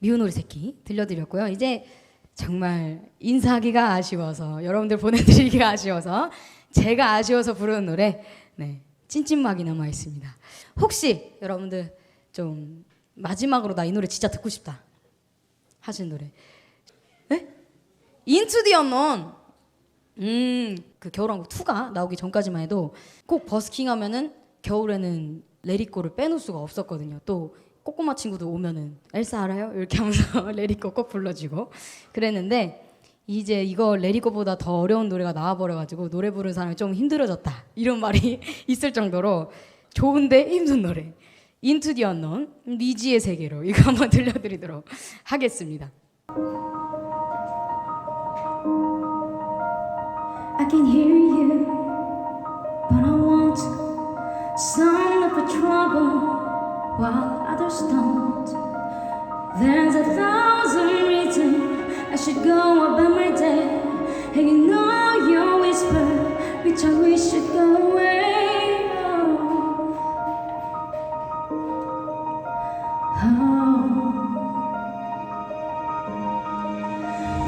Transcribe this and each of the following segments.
미운 오리 새끼 들려드렸고요. 이제 정말 인사하기가 아쉬워서 여러분들 보내드리기가 아쉬워서 제가 아쉬워서 부르는 노래 네 찐찐막이 남아 있습니다. 혹시 여러분들 좀 마지막으로 나 이 노래 진짜 듣고 싶다 하신 노래 네? 인투 디 언론 음그 겨울왕국 2가 나오기 전까지만 해도 꼭 버스킹 하면은 겨울에는 레리코를 빼놓을 수가 없었거든요. 또 꼬꼬마 친구들 오면은 엘사 알아요? 이렇게 하면서 레리코 꼭 불러주고 그랬는데 이제 이거 레리코보다 더 어려운 노래가 나와버려가지고 노래 부르는 사람이 좀 힘들어졌다 이런 말이 있을 정도로 좋은데 힘든 노래 인투 디 언론 미지의 세계로 이거 한번 들려드리도록 하겠습니다. I can hear you, but I want some of the trouble while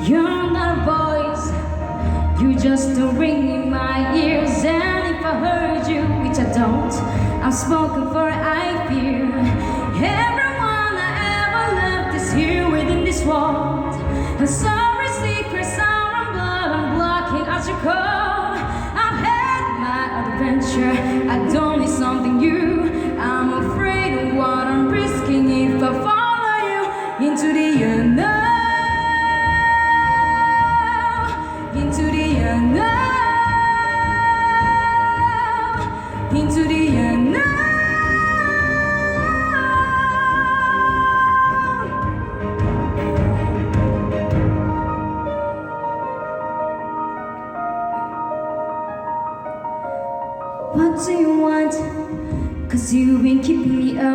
You're not a voice. You just a ring in my ears, and if I heard you, which I don't, I'm spoken for I fear. Everyone I ever loved is here within this world. Sorry, 나 빈소리야 나 What do you want? Cause you've been keeping me up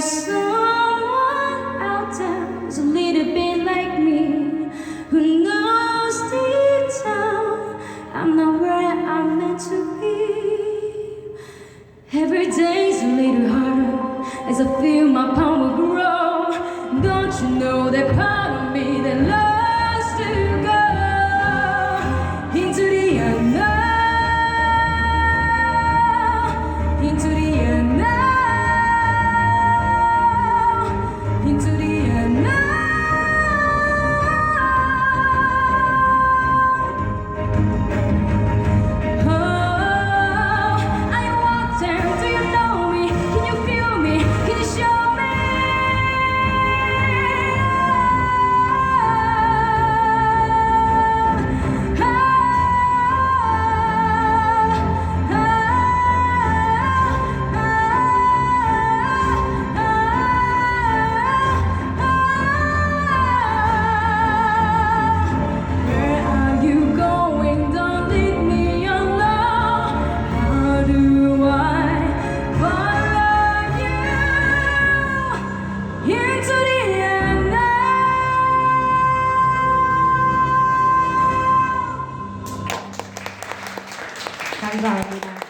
Someone out a little bit like me? Who knows I'm not where I'm meant to be? Every day's a little harder as I feel my power grow. Don't you know that part of me that loves to I'm glad.